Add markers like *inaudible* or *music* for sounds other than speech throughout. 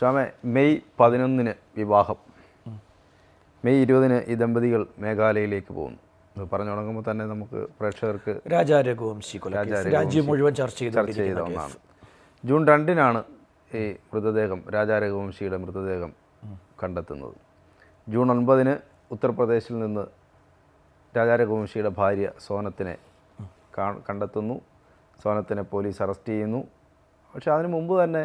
സ്വാമി May പതിനൊന്നിന് വിവാഹം. May ഇരുപതിന് ഈ ദമ്പതികൾ മേഘാലയയിലേക്ക് പോകുന്നു. അത് പറഞ്ഞു തുടങ്ങുമ്പോൾ തന്നെ നമുക്ക് പ്രേക്ഷകർക്ക് രാജാ രഘുവംശി കൊലക്കേസ് രാജ്യം മുഴുവൻ ചർച്ച ചർച്ച ചെയ്ത ഒന്നാണ്. ജൂൺ രണ്ടിനാണ് ഈ മൃതദേഹം രാജാ രഘുവംശിയുടെ മൃതദേഹം കണ്ടെത്തുന്നത്. ജൂൺ ഒൻപതിന് ഉത്തർപ്രദേശിൽ നിന്ന് രാജാ രഘുവംശിയുടെ ഭാര്യ സോനത്തിനെ കണ്ടെത്തുന്നു. സോനത്തിനെ പോലീസ് അറസ്റ്റ് ചെയ്യുന്നു. പക്ഷെ അതിനു മുമ്പ് തന്നെ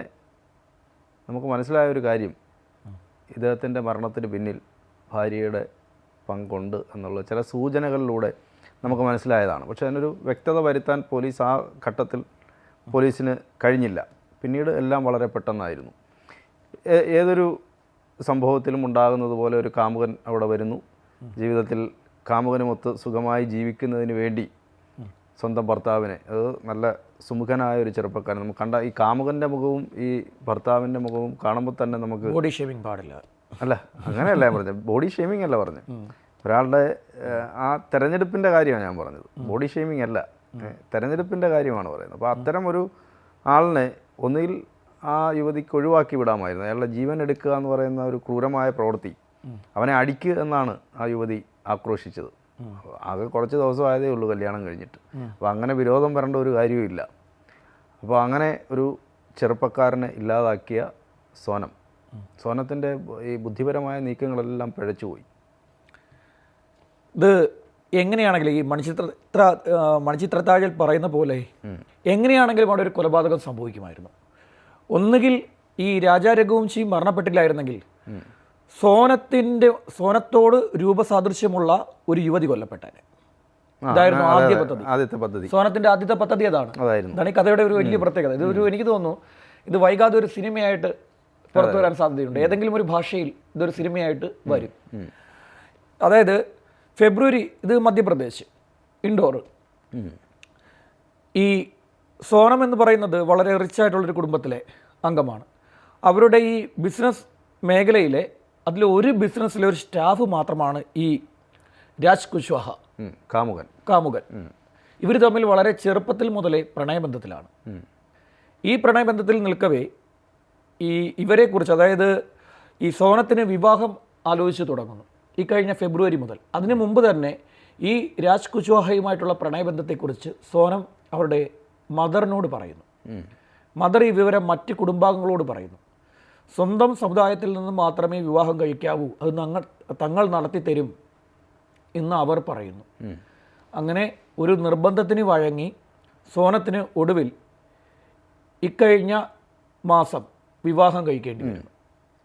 നമുക്ക് മനസ്സിലായ ഒരു കാര്യം. ഇദ്ദേഹത്തിന്റെ മരണത്തിന് പിന്നിൽ ഭാര്യയുടെ പങ്കുണ്ട് എന്നുള്ള ചില സൂചനകളിലൂടെ നമുക്ക് മനസ്സിലായതാണ്. പക്ഷേ അതിനൊരു വ്യക്തത വരുത്താൻ പോലീസ് ആ ഘട്ടത്തിൽ പോലീസിന് കഴിഞ്ഞില്ല. പിന്നീട് എല്ലാം വളരെ പെട്ടെന്നായിരുന്നു. ഏതൊരു സംഭവത്തിലും ഉണ്ടാകുന്നത് പോലെ ഒരു കാമുകൻ അവിടെ വരുന്നു. ജീവിതത്തിൽ കാമുകനുമൊത്ത് സുഖമായി ജീവിക്കുന്നതിന് വേണ്ടി സ്വന്തം ഭർത്താവിനെ അത് നല്ല സുമുഖനായ ഒരു ചെറുപ്പക്കാരൻ. നമുക്ക് കണ്ട ഈ കാമുകന്റെ മുഖവും ഈ ഭർത്താവിന്റെ മുഖവും കാണുമ്പോൾ തന്നെ നമുക്ക് ബോഡി ഷേവിംഗ് പാടില്ല. അല്ല അങ്ങനെയല്ല ഞാൻ പറഞ്ഞത്. ബോഡി ഷേമിങ് അല്ല പറഞ്ഞത്. ഒരാളുടെ ആ തെരഞ്ഞെടുപ്പിന്റെ കാര്യമാണ് ഞാൻ പറഞ്ഞത്. ബോഡി ഷേമിങ് അല്ല. തെരഞ്ഞെടുപ്പിന്റെ കാര്യമാണ് പറയുന്നത്. അപ്പോൾ അത്തരം ഒരു ആളിനെ ഒന്നുകിൽ ആ യുവതിക്ക് ഒഴിവാക്കി വിടാമായിരുന്നു. അയാളുടെ ജീവൻ എടുക്കുക എന്ന് പറയുന്ന ഒരു ക്രൂരമായ പ്രവൃത്തി. അവനെ അടിക്കുക എന്നാണ് ആ യുവതി ആക്രോശിച്ചത്. ആകെ കുറച്ച് ദിവസമായതേ ഉള്ളൂ കല്യാണം കഴിഞ്ഞിട്ട്. അപ്പോൾ അങ്ങനെ വിരോധം വരേണ്ട ഒരു കാര്യവുമില്ല. അപ്പോൾ അങ്ങനെ ഒരു ചെറുപ്പക്കാരനെ ഇല്ലാതാക്കിയ സോനം. സോനത്തിന്റെ ഈ ബുദ്ധിപരമായ നീക്കങ്ങളെല്ലാം പിഴച്ചുപോയി ഇത് എങ്ങനെയാണെങ്കിലും ഈ മണിച്ചിത്ര മണിച്ചിത്രത്താഴിൽ പറയുന്ന പോലെ എങ്ങനെയാണെങ്കിലും അവിടെ ഒരു കൊലപാതകം സംഭവിക്കുമായിരുന്നു. ഒന്നുകിൽ ഈ രാജാരഘുവംശി മരണപ്പെട്ടില്ലായിരുന്നെങ്കിൽ സോനത്തിന്റെ സോനത്തോട് രൂപസാദൃശ്യമുള്ള ഒരു യുവതി കൊല്ലപ്പെട്ടേനെ. ഇതായിരുന്നു ആദ്യ പദ്ധതി. ആദ്യത്തെ പദ്ധതി. സോനത്തിന്റെ ആദ്യത്തെ പദ്ധതി അതാണ്. അതാണ് ഈ കഥയുടെ ഒരു വലിയ പ്രത്യേകത. ഇത് ഒരു എനിക്ക് തോന്നുന്നു ഇത് വൈകാതെ ഒരു സിനിമയായിട്ട് പുറത്തു വരാൻ സാധ്യതയുണ്ട്. ഏതെങ്കിലും ഒരു ഭാഷയിൽ ഇതൊരു സിനിമയായിട്ട് വരും. അതായത് ഫെബ്രുവരി ഇത് മധ്യപ്രദേശ് ഇൻഡോർ. ഈ സോനം എന്ന് പറയുന്നത് വളരെ റിച്ച് ആയിട്ടുള്ളൊരു കുടുംബത്തിലെ അംഗമാണ്. അവരുടെ ഈ ബിസിനസ് മേഖലയിലെ അതിൽ ഒരു ബിസിനസ്സിലെ ഒരു സ്റ്റാഫ് മാത്രമാണ് ഈ രാജ് കുശ്വാഹ. കാമുകൻ. കാമുകൻ. ഇവർ തമ്മിൽ വളരെ ചെറുപ്പത്തിൽ മുതലേ പ്രണയബന്ധത്തിലാണ്. ഈ പ്രണയബന്ധത്തിൽ നിൽക്കവേ ഈ ഇവരെക്കുറിച്ച് അതായത് ഈ സോനത്തിന് വിവാഹം ആലോചിച്ച് തുടങ്ങുന്നു. ഈ കഴിഞ്ഞ ഫെബ്രുവരി മുതൽ. അതിനു മുമ്പ് തന്നെ ഈ രാജ് കുശ്വാഹയുമായിട്ടുള്ള പ്രണയബന്ധത്തെക്കുറിച്ച് സോനം അവരുടെ മദറിനോട് പറയുന്നു. മദർ ഈ വിവരം മറ്റ് കുടുംബാംഗങ്ങളോട് പറയുന്നു. സ്വന്തം സമുദായത്തിൽ നിന്ന് മാത്രമേ വിവാഹം കഴിക്കാവൂ. അത് ഞങ്ങൾ തങ്ങൾ നടത്തി തരും എന്ന് അവർ പറയുന്നു. അങ്ങനെ ഒരു നിർബന്ധത്തിന് വഴങ്ങി സോനത്തിന് ഒടുവിൽ ഇക്കഴിഞ്ഞ മാസം വിവാഹം കഴിക്കേണ്ടി വരുന്നു.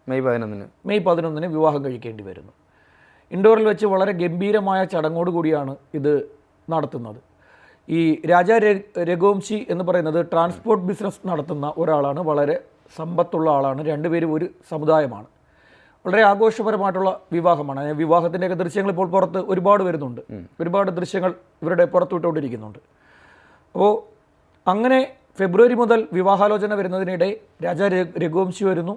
മെയ് പതിനൊന്നിന്. മെയ് പതിനൊന്നിന് വിവാഹം കഴിക്കേണ്ടി വരുന്നു. ഇൻഡോറിൽ വെച്ച് വളരെ ഗംഭീരമായ ചടങ്ങോട് കൂടിയാണ് ഇത് നടത്തുന്നത്. ഈ രാജാ രഘുവംശി എന്ന് പറയുന്നത് ട്രാൻസ്പോർട്ട് ബിസിനസ് നടത്തുന്ന ഒരാളാണ്. വളരെ സമ്പത്തുള്ള ആളാണ്. രണ്ടുപേരും ഒരു സമുദായമാണ്. വളരെ ആഘോഷപരമായിട്ടുള്ള വിവാഹമാണ്. വിവാഹത്തിന്റെയൊക്കെ ദൃശ്യങ്ങൾ ഇപ്പോൾ പുറത്ത് ഒരുപാട് വരുന്നുണ്ട്. ഒരുപാട് ദൃശ്യങ്ങൾ ഇവരുടെ പുറത്തുവിട്ടുകൊണ്ടിരിക്കുന്നുണ്ട്. അപ്പോൾ അങ്ങനെ ഫെബ്രുവരി മുതൽ വിവാഹാലോചന വരുന്നതിനിടെ രാജാ രഘുവംശി വരുന്നു.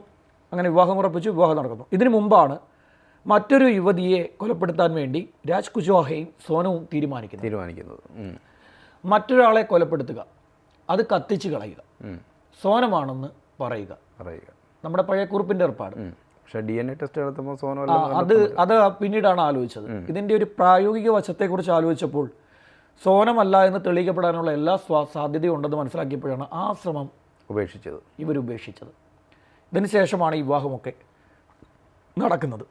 അങ്ങനെ വിവാഹം ഉറപ്പിച്ചു വിവാഹം നടക്കുന്നു. ഇതിനു മുമ്പാണ് മറ്റൊരു യുവതിയെ കൊലപ്പെടുത്താൻ വേണ്ടി രാജ് കുശ്വാഹയും സോനവും തീരുമാനിക്കുന്നു തീരുമാനിക്കുന്നത്. മറ്റൊരാളെ കൊലപ്പെടുത്തുക. അത് കത്തിച്ച് കളയുക. സോനമാണെന്ന് പറയുക. പറയുക. നമ്മുടെ പഴയ കുറിപ്പിന്റെ ഏർപ്പാട്. പക്ഷെ ഡി എൻ എ ടെസ്റ്റ് നടത്തുമ്പോൾ സോനോ അത് അത് പിന്നീടാണ് ആലോചിച്ചത്. ഇതിന്റെ ഒരു പ്രായോഗിക വശത്തെക്കുറിച്ച് ആലോചിച്ചപ്പോൾ സോനമല്ല എന്ന് തെളിയിക്കപ്പെടാനുള്ള എല്ലാ സാധ്യതയും ഉണ്ടെന്ന് മനസ്സിലാക്കിയപ്പോഴാണ് ആ ശ്രമം ഉപേക്ഷിച്ചത്. ഇവരുപേക്ഷിച്ചത്. ഇതിന് ശേഷമാണ് ഈ വിവാഹമൊക്കെ നടക്കുന്നത്.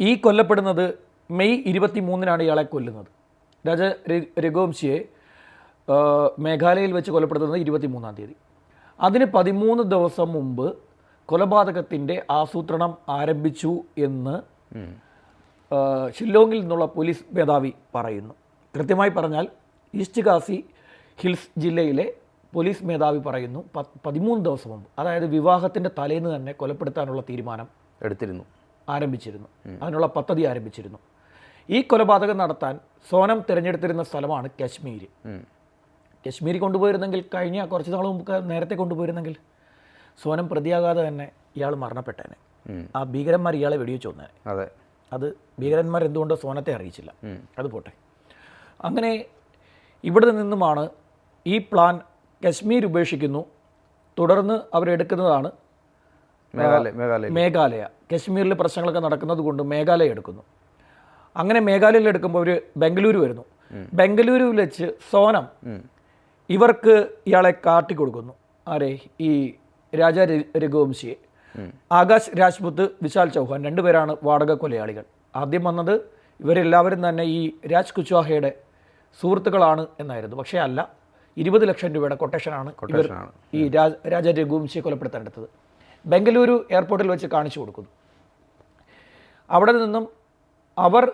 ഈ കൊല്ലപ്പെടുന്നത് മെയ് ഇരുപത്തി മൂന്നിനാണ് ഇയാളെ കൊല്ലുന്നത്. രാജ രഘുവംശിയെ മേഘാലയയിൽ വെച്ച് കൊലപ്പെടുത്തുന്നത് ഇരുപത്തി മൂന്നാം തീയതി. അതിന് പതിമൂന്ന് ദിവസം മുമ്പ് കൊലപാതകത്തിന്റെ ആസൂത്രണം ആരംഭിച്ചു എന്ന്. ഷില്ലോങ്ങിൽ നിന്നുള്ള പോലീസ് മേധാവി പറയുന്നു. കൃത്യമായി പറഞ്ഞാൽ ഈസ്റ്റ് കാസി ഹിൽസ് ജില്ലയിലെ പോലീസ് മേധാവി പറയുന്നു പതിമൂന്ന് ദിവസം മുമ്പ്. അതായത് വിവാഹത്തിന്റെ തലേന്ന് തന്നെ കൊലപ്പെടുത്താനുള്ള തീരുമാനം എടുത്തിരുന്നു. ആരംഭിച്ചിരുന്നു. അതിനുള്ള പദ്ധതി ആരംഭിച്ചിരുന്നു. ഈ കൊലപാതകം നടത്താൻ സോനം തിരഞ്ഞെടുത്തിരുന്ന സ്ഥലമാണ് കശ്മീർ ഉം. കശ്മീർ കൊണ്ടുപോയിരുന്നെങ്കിൽ കഴിഞ്ഞ കുറച്ച് നാൾ മുമ്പ് നേരത്തെ കൊണ്ടുപോയിരുന്നെങ്കിൽ സോനം പ്രതിയാകാതെ തന്നെ ഇയാൾ മരണപ്പെട്ടേനെ. ആ ഭീകരന്മാർ ഇയാളെ വെടിവെച്ച് കൊന്നേനെ. അതെ. അത് ഭീകരന്മാർ എന്തുകൊണ്ടോ സോനത്തെ അറിയിച്ചില്ല. അത് പോട്ടെ. അങ്ങനെ ഇവിടെ നിന്നുമാണ് ഈ പ്ലാൻ കശ്മീർ ഉപേക്ഷിക്കുന്നു. തുടർന്ന് അവരെടുക്കുന്നതാണ് മേഘാലയ മേഘാലയ മേഘാലയ. കശ്മീരിൽ പ്രശ്നങ്ങളൊക്കെ നടക്കുന്നത് കൊണ്ട് മേഘാലയ എടുക്കുന്നു. അങ്ങനെ മേഘാലയയിൽ എടുക്കുമ്പോൾ അവർ ബംഗളൂരു വരുന്നു. ബംഗളൂരുവിൽ വെച്ച് സോനം ഇവർക്ക് ഇയാളെ കാട്ടി കൊടുക്കുന്നു. ആരെ? ഈ രാജ രഘുവംശിയെ. ആകാശ് രാജ്പുത്ത് വിശാൽ ചൗഹാൻ രണ്ടുപേരാണ് വാടക കൊലയാളികൾ. ആദ്യം വന്നത് ഇവരെല്ലാവരും തന്നെ ഈ രാജ് കുച്വാഹയുടെ സുഹൃത്തുക്കളാണ് എന്നായിരുന്നു. പക്ഷേ അല്ല ഇരുപത് ലക്ഷം രൂപയുടെ കൊട്ടേഷനാണ് ഇവർ. ഈ രാജ രാജ രഘുവംശിയെ കൊലപ്പെടുത്താനെടുത്തത് ബംഗലൂരു എയർപോർട്ടിൽ വെച്ച് കാണിച്ചു കൊടുക്കുന്നു. അവിടെ നിന്നും അവർ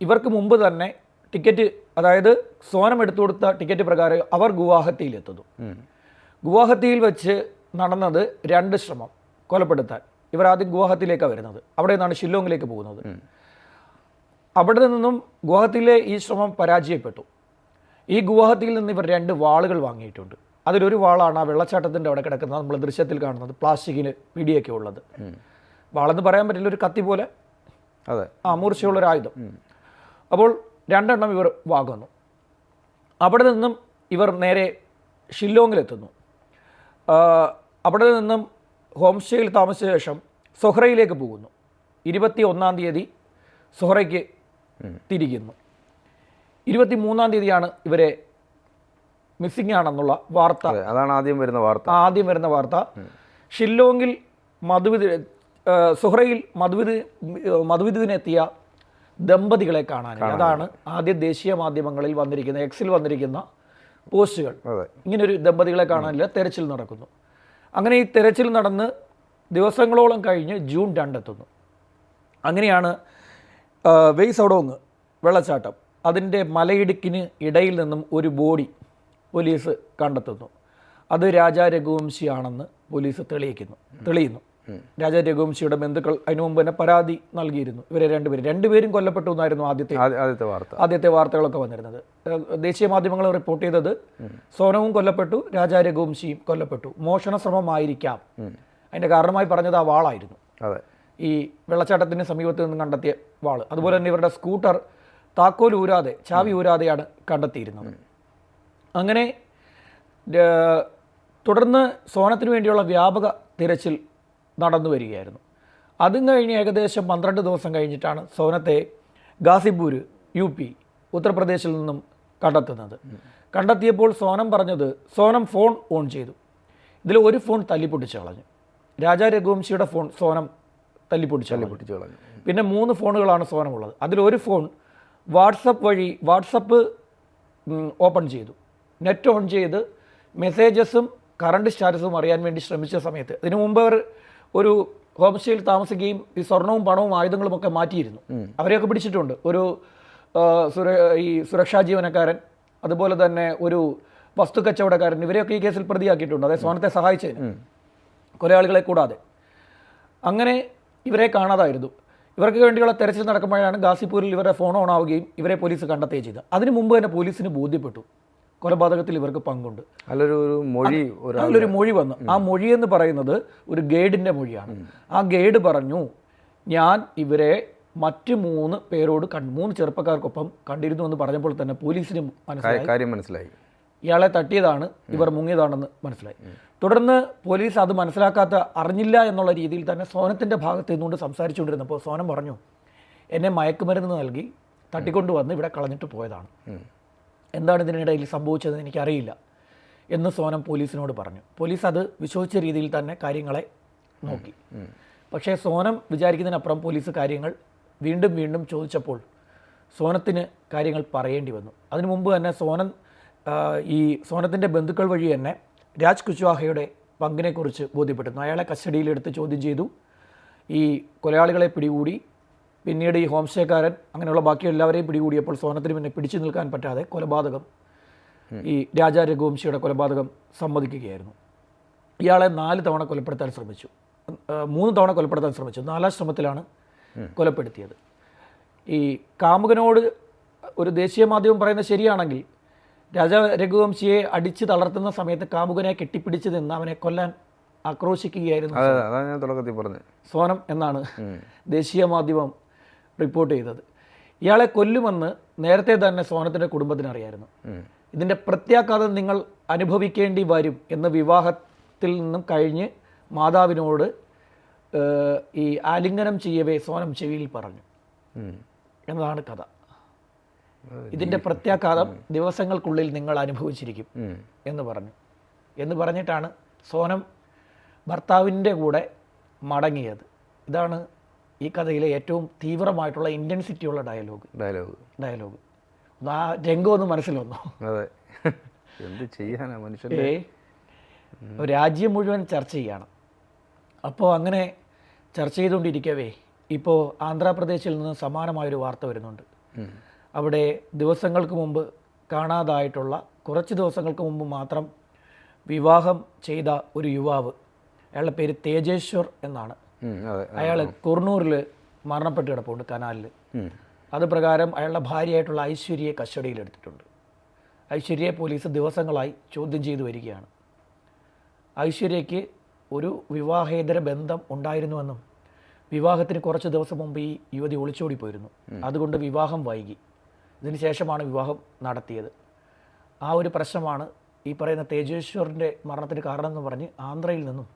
ഇവർക്ക് മുമ്പ് തന്നെ ടിക്കറ്റ് അതായത് സോനം എടുത്തു കൊടുത്ത ടിക്കറ്റ് പ്രകാരം അവർ ഗുവാഹത്തിയിലെത്തുന്നു. ഗുവാഹത്തിയിൽ വെച്ച് നടന്നത് രണ്ട് ശ്രമം കൊലപ്പെടുത്താൻ. ഇവർ ആദ്യം ഗുവാഹത്തിയിലേക്കാണ് വരുന്നത്. അവിടെ നിന്നാണ് ഷില്ലോങ്ങിലേക്ക് പോകുന്നത്. അവിടെ നിന്നും ഗുവാഹത്തിയിലെ ഈ ശ്രമം പരാജയപ്പെട്ടു. ഈ ഗുവാഹത്തിയിൽ നിന്ന് ഇവർ രണ്ട് വാളുകൾ വാങ്ങിയിട്ടുണ്ട്. അതിലൊരു വാളാണ് ആ വെള്ളച്ചാട്ടത്തിന്റെ അവിടെ കിടക്കുന്നത്. നമ്മൾ ദൃശ്യത്തിൽ കാണുന്നത്. പ്ലാസ്റ്റിക്കിന് പിടിയൊക്കെ ഉള്ളത്. വാളെന്ന് പറയാൻ പറ്റില്ല ഒരു കത്തി പോലെ. അതെ. ആ മൂർച്ചയുള്ളൊരു ആയുധം. അപ്പോൾ രണ്ടെണ്ണം ഇവർ വാങ്ങുന്നു. അവിടെ നിന്നും ഇവർ നേരെ ഷില്ലോങ്ങിലെത്തുന്നു. അവിടെ നിന്നും ഹോം സ്റ്റേയിൽ താമസിച്ച ശേഷം സൊഹ്റയിലേക്ക് പോകുന്നു. ഇരുപത്തി ഒന്നാം തീയതി സൊഹ്റയ്ക്ക് തിരിക്കുന്നു ഇരുപത്തി മൂന്നാം തീയതിയാണ് ഇവരെ മിസ്സിംഗ് ആണെന്നുള്ള വാർത്ത. അതാണ് ആദ്യം വരുന്ന വാർത്ത. ആദ്യം വരുന്ന വാർത്ത. ഷില്ലോങ്ങിൽ മധുവിധ സുഹ്രയിൽ മധുവിധ മധുവിധുവിനെത്തിയ ദമ്പതികളെ കാണാൻ അതാണ് ആദ്യ ദേശീയ മാധ്യമങ്ങളിൽ വന്നിരിക്കുന്ന എക്സിൽ വന്നിരിക്കുന്ന പോസ്റ്റുകൾ. ഇങ്ങനൊരു ദമ്പതികളെ കാണാനില്ല തെരച്ചിൽ നടക്കുന്നു. അങ്ങനെ ഈ തെരച്ചിൽ നടന്ന് ദിവസങ്ങളോളം കഴിഞ്ഞ് ജൂൺ രണ്ടെത്തുന്നു. അങ്ങനെയാണ് വെയ്സ് വെയ് സൗഡോങ് വെള്ളച്ചാട്ടം അതിന്റെ മലയിടുക്കിന് ഇടയിൽ നിന്നും ഒരു ബോഡി പോലീസ് കണ്ടെത്തുന്നു. അത് രാജാ രഘുവംശിയാണെന്ന് പോലീസ് തെളിയിക്കുന്നു തെളിയുന്നു. രാജാ രഘുവംശിയുടെ ബന്ധുക്കൾ അതിനു മുമ്പ് തന്നെ പരാതി നൽകിയിരുന്നു. ഇവരെ രണ്ടുപേരും. രണ്ടുപേരും കൊല്ലപ്പെട്ടു എന്നായിരുന്നു ആദ്യത്തെ ആദ്യത്തെ വാർത്ത. ആദ്യത്തെ വാർത്തകളൊക്കെ വന്നിരുന്നത്. ദേശീയ മാധ്യമങ്ങൾ റിപ്പോർട്ട് ചെയ്തത് സോനവും കൊല്ലപ്പെട്ടു രാജാ രഘുവംശിയും കൊല്ലപ്പെട്ടു. മോഷണ ശ്രമമായിരിക്കാം. അതിന്റെ കാരണമായി പറഞ്ഞത് ആ വാളായിരുന്നു. ഈ വെള്ളച്ചാട്ടത്തിന് സമീപത്ത് നിന്ന് കണ്ടെത്തിയ വാൾ. അതുപോലെ തന്നെ ഇവരുടെ സ്കൂട്ടർ താക്കോൽ ഊരാതെ ചാവി ഊരാതെയാണ് കണ്ടെത്തിയിരുന്നത്. അങ്ങനെ തുടർന്ന് സോനത്തിന് വേണ്ടിയുള്ള വ്യാപക തിരച്ചിൽ നടന്നു വരികയായിരുന്നു. അതും കഴിഞ്ഞ് ഏകദേശം പന്ത്രണ്ട് ദിവസം കഴിഞ്ഞിട്ടാണ് സോനത്തെ ഗാസിപൂർ യു പി ഉത്തർപ്രദേശിൽ നിന്നും കണ്ടെത്തുന്നത്. കണ്ടെത്തിയപ്പോൾ സോനം പറഞ്ഞത് സോനം ഫോൺ ഓൺ ചെയ്തു. ഇതിൽ ഒരു ഫോൺ തല്ലിപ്പൊട്ടിച്ച് കളഞ്ഞു. രാജാ രഘുവംശിയുടെ ഫോൺ സോനം തല്ലിപ്പൊട്ടിച്ച് തല്ലിപ്പൊട്ടിച്ച് പൊട്ടിച്ചു കളഞ്ഞു പിന്നെ മൂന്ന് ഫോണുകളാണ് സോനമുള്ളത്. അതിലൊരു ഫോൺ വാട്സപ്പ് വഴി വാട്സപ്പ് ഓപ്പൺ ചെയ്തു. നെറ്റ് ഓൺ ചെയ്ത് മെസ്സേജസും കറണ്ട് സ്റ്റാറ്റസും അറിയാൻ വേണ്ടി ശ്രമിച്ച സമയത്ത് അതിനു മുമ്പ് അവർ ഒരു ഹോം സ്റ്റേയിൽ താമസിക്കുകയും ഈ സ്വർണവും പണവും ആയുധങ്ങളും ഒക്കെ മാറ്റിയിരുന്നു അവരെയൊക്കെ പിടിച്ചിട്ടുണ്ട്. ഒരു സുര ഈ സുരക്ഷാ ജീവനക്കാരൻ അതുപോലെ തന്നെ ഒരു വസ്തു കച്ചവടക്കാരൻ ഇവരെയൊക്കെ ഈ കേസിൽ പ്രതിയാക്കിയിട്ടുണ്ട്. അതായത് സ്വർണത്തെ സഹായിച്ചതിന്. കൊലയാളികളെ കൂടാതെ. അങ്ങനെ ഇവരെ കാണാതായിരുന്നു. ഇവർക്ക് വേണ്ടിയുള്ള തെരച്ചിൽ നടക്കുമ്പോഴാണ് ഗാസിപ്പൂരിൽ ഇവരുടെ ഫോൺ ഓൺ ആവുകയും ഇവരെ പോലീസ് കണ്ടെത്തുകയും ചെയ്തത്. അതിനു മുമ്പ് തന്നെ പോലീസിന് ബോധ്യപ്പെട്ടു. കൊലപാതകത്തിൽ ഇവർക്ക് പങ്കുണ്ട്. അല്ലൊരു ഒരു മൊഴി അതിലൊരു മൊഴി വന്നു. ആ മൊഴി എന്ന് പറയുന്നത് ഒരു ഗൈഡിന്റെ മൊഴിയാണ്. ആ ഗൈഡ് പറഞ്ഞു ഞാൻ ഇവരെ മറ്റ് മൂന്ന് പേരോട് മൂന്ന് ചെറുപ്പക്കാർക്കൊപ്പം കണ്ടിരുന്നു എന്ന് പറഞ്ഞപ്പോൾ തന്നെ പോലീസിന് മനസ്സിലായി. മനസ്സിലായി. ഇയാളെ തട്ടിയതാണ് ഇവർ മുങ്ങിയതാണെന്ന് മനസ്സിലായി. തുടർന്ന് പോലീസ് അത് മനസ്സിലാക്കാത്ത അറിഞ്ഞില്ല എന്നുള്ള രീതിയിൽ തന്നെ സോനത്തിന്റെ ഭാഗത്ത് നിന്നുകൊണ്ട് സംസാരിച്ചുകൊണ്ടിരുന്നപ്പോൾ സോനം പറഞ്ഞു എന്നെ മയക്കുമരുന്ന് നൽകി തട്ടിക്കൊണ്ടുവന്ന് ഇവിടെ കളഞ്ഞിട്ട് പോയതാണ്. എന്താണ് ഇതിനിടയിൽ സംഭവിച്ചതെന്ന് എനിക്കറിയില്ല എന്ന് സോനം പോലീസിനോട് പറഞ്ഞു. പോലീസ് അത് വിശ്വസിച്ച രീതിയിൽ തന്നെ കാര്യങ്ങളെ നോക്കി. പക്ഷേ സോനം വിചാരിക്കുന്നതിനപ്പുറം പോലീസ് കാര്യങ്ങൾ വീണ്ടും വീണ്ടും ചോദിച്ചപ്പോൾ സോനത്തിന് കാര്യങ്ങൾ പറയേണ്ടി വന്നു. അതിനു മുമ്പ് തന്നെ സോനം ഈ സോനത്തിന്റെ ബന്ധുക്കൾ വഴി തന്നെ രാജ് കുശ്വാഹയുടെ പങ്കിനെക്കുറിച്ച് ബോധ്യപ്പെട്ടിരുന്നു. അയാളെ കസ്റ്റഡിയിലെടുത്ത് ചോദ്യം ചെയ്തു. ഈ കൊലയാളികളെ പിടികൂടി പിന്നീട് ഈ ഹോംസ്റ്റേക്കാരൻ അങ്ങനെയുള്ള ബാക്കി എല്ലാവരെയും പിടികൂടിയപ്പോൾ സോനത്തിന് പിന്നെ പിടിച്ചു നിൽക്കാൻ പറ്റാതെ കൊലപാതകം ഈ രാജാ രഘുവംശിയുടെ കൊലപാതകം സമ്മതിക്കുകയായിരുന്നു. ഇയാളെ നാല് തവണ കൊലപ്പെടുത്താൻ ശ്രമിച്ചു. മൂന്ന് തവണ കൊലപ്പെടുത്താൻ ശ്രമിച്ചു. നാലാം ശ്രമത്തിലാണ് കൊലപ്പെടുത്തിയത്. ഈ കാമുകനോട് ഒരു ദേശീയ മാധ്യമം പറയുന്നത് ശരിയാണെങ്കിൽ രാജാ രഘുവംശിയെ അടിച്ച് തളർത്തുന്ന സമയത്ത് കാമുകനെ കെട്ടിപ്പിടിച്ച് നിന്ന് അവനെ കൊല്ലാൻ ആക്രോശിക്കുകയായിരുന്നു സോനം എന്നാണ് ദേശീയ മാധ്യമം റിപ്പോർട്ട് ചെയ്തത്. ഇയാളെ കൊല്ലുമെന്ന് നേരത്തെ തന്നെ സോനത്തിന്റെ കുടുംബത്തിന് അറിയായിരുന്നു. ഇതിന്റെ പ്രത്യാഘാതം നിങ്ങൾ അനുഭവിക്കേണ്ടി വരും എന്ന് വിവാഹത്തിൽ നിന്നും കഴിഞ്ഞ് മാതാവിനോട് ഈ ആലിംഗനം ചെയ്യവേ സോനം ചെവിയിൽ പറഞ്ഞു. എന്നതാണ് കഥ. ഇതിന്റെ പ്രത്യാഘാതം ദിവസങ്ങൾക്കുള്ളിൽ നിങ്ങൾ അനുഭവിച്ചിരിക്കും എന്ന് പറഞ്ഞു. എന്ന് പറഞ്ഞിട്ടാണ് സോനം ഭർത്താവിന്റെ കൂടെ മടങ്ങിയത്. ഇതാണ് ഈ കഥയിലെ ഏറ്റവും തീവ്രമായിട്ടുള്ള ഇന്റൻസിറ്റിയുള്ള ഡയലോഗ്. ഡയലോഗ്. ഡയലോഗ്. ആ രംഗം ഒന്ന് മനസ്സിൽ വന്നു. അതെ. എന്ത് ചെയ്യാനാ രാജ്യം മുഴുവൻ ചർച്ച ചെയ്യണം. അപ്പോൾ അങ്ങനെ ചർച്ച ചെയ്തുകൊണ്ടിരിക്കവേ ഇപ്പോൾ ആന്ധ്രാപ്രദേശിൽ നിന്ന് സമാനമായൊരു വാർത്ത വരുന്നുണ്ട്. അവിടെ ദിവസങ്ങൾക്ക് മുമ്പ് കാണാതായിട്ടുള്ള കുറച്ച് ദിവസങ്ങൾക്ക് മുമ്പ് മാത്രം വിവാഹം ചെയ്ത ഒരു യുവാവ് അയാളുടെ പേര് തേജേശ്വർ എന്നാണ്. അയാൾ കുർണൂറിൽ മരണപ്പെട്ട് കിടപ്പുണ്ട് കനാലിൽ. അത് പ്രകാരം അയാളുടെ ഭാര്യയായിട്ടുള്ള ഐശ്വര്യയെ കസ്റ്റഡിയിലെടുത്തിട്ടുണ്ട് ഐശ്വര്യയെ പോലീസ് ദിവസങ്ങളായി ചോദ്യം ചെയ്തു വരികയാണ്. ഐശ്വര്യയ്ക്ക് ഒരു വിവാഹേതര ബന്ധം ഉണ്ടായിരുന്നുവെന്നും വിവാഹത്തിന് കുറച്ച് ദിവസം മുമ്പ് ഈ യുവതി ഒളിച്ചോടി പോയിരുന്നു. അതുകൊണ്ട് വിവാഹം വൈകി. ഇതിന് ശേഷമാണ് വിവാഹം നടത്തിയത്. ആ ഒരു പ്രശ്നമാണ് ഈ പറയുന്ന തേജേശ്വറിന്റെ മരണത്തിന് കാരണമെന്ന് പറഞ്ഞ് ആന്ധ്രയിൽ നിന്നും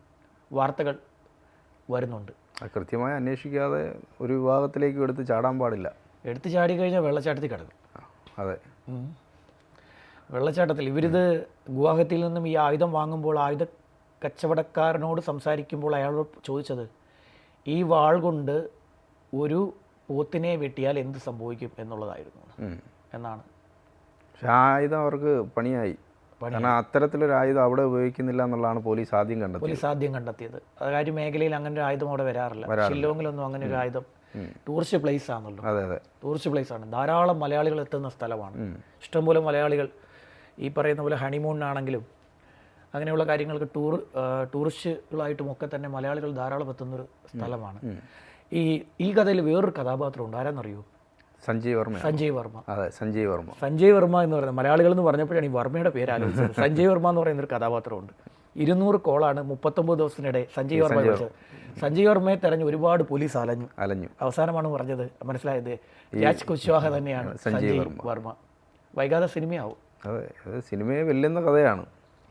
വാർത്തകൾ വരുന്നുണ്ട്. കൃത്യമായി അന്വേഷിക്കാതെ ഒരു വിഭാഗത്തിലേക്ക് എടുത്ത് ചാടാൻ പാടില്ല. എടുത്തു ചാടി കഴിഞ്ഞാൽ വെള്ളച്ചാട്ടത്തിൽ കിടക്കും. അതെ. വെള്ളച്ചാട്ടത്തിൽ ഇവരിത് ഗുവാഹത്തിയിൽ നിന്നും ഈ ആയുധം വാങ്ങുമ്പോൾ ആയുധ കച്ചവടക്കാരനോട് സംസാരിക്കുമ്പോൾ അയാളോട് ചോദിച്ചത് ഈ വാൾ കൊണ്ട് ഒരു പോത്തിനെ വെട്ടിയാൽ എന്ത് സംഭവിക്കും? എന്നുള്ളതായിരുന്നു. എന്നാണ്. പക്ഷെ ആയുധം അവർക്ക് പണിയായി. കാരണം അത്തരത്തിലൊരു ആയുധം അവിടെ ഉപയോഗിക്കുന്നില്ല എന്നുള്ളതാണ് പോലീസ് ആദ്യം കണ്ടത് പോലീസ് ആദ്യം കണ്ടെത്തിയത്. അതായത് മേഖലയിൽ അങ്ങനെ ഒരു ആയുധം അവിടെ വരാറില്ല. ഷില്ലോങ്ങിലൊന്നും അങ്ങനെ ഒരു ആയുധം ടൂറിസ്റ്റ് പ്ലേസ് ആണല്ലോ. അതെ അതെ. ടൂറിസ്റ്റ് പ്ലേസ് ആണ്. ധാരാളം മലയാളികൾ എത്തുന്ന സ്ഥലമാണ്. ഇഷ്ടംപോലെ മലയാളികൾ ഈ പറയുന്ന പോലെ ഹണിമൂണിനാണെങ്കിലും അങ്ങനെയുള്ള കാര്യങ്ങൾക്ക് ടൂർ ടൂറിസ്റ്റുകളായിട്ടും ഒക്കെ തന്നെ മലയാളികൾ ധാരാളം എത്തുന്നൊരു സ്ഥലമാണ്. ഈ ഈ കഥയിൽ വേറൊരു കഥാപാത്രമുണ്ട്. ആരാന്നറിയോ? സഞ്ജയ് വർമ്മ സഞ്ജയ് വർമ്മ. അതെ സഞ്ജയ് വർമ്മ. സഞ്ജയ് വർമ്മ എന്ന് പറയുന്നത് മലയാളികൾ എന്ന് പറഞ്ഞപ്പോഴാണ് ഈ വർമ്മയുടെ പേര് ആലോചിച്ചത്. *laughs* സഞ്ജയ് വർമ്മ എന്ന് പറയുന്ന ഒരു കഥാപാത്രമുണ്ട്. ഇരുന്നൂറ് കോളാണ് മുപ്പത്തൊമ്പത് ദിവസത്തിനിടെ സഞ്ജയ് വർമ്മ വിളിച്ചത്. സഞ്ജയ് വർമ്മയെ തെരഞ്ഞ് ഒരുപാട് പോലീസ് അലഞ്ഞു. അലഞ്ഞു. അവസാനമാണ് പറഞ്ഞത് മനസ്സിലായത്? രാജ് കുശ്വാഹ തന്നെയാണ് സഞ്ജയ് വർമ്മ. വൈകാതെ സിനിമയാവും. അതെ സിനിമയെ വെല്ലുന്ന കഥയാണ്.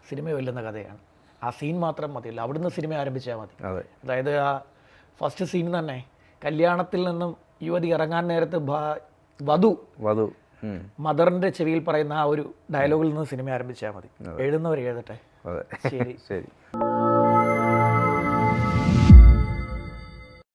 സിനിമ വെല്ലുന്ന കഥയാണ്. ആ സീൻ മാത്രം മതിയല്ലോ. അവിടുന്ന് സിനിമ ആരംഭിച്ചാൽ മതി. അതെ. അതായത് ആ ഫസ്റ്റ് സീൻ തന്നെ കല്യാണത്തിൽ നിന്നും യുവതി ഇറങ്ങാൻ നേരത്ത് വധു വധു. മദറിന്റെ ചെവിയിൽ പറയുന്ന ആ ഒരു ഡയലോഗിൽ നിന്ന് സിനിമ ആരംഭിച്ചാൽ മതി. എഴുതുന്നവർ എഴുതട്ടെ. അതെ. ശരി. ശരി.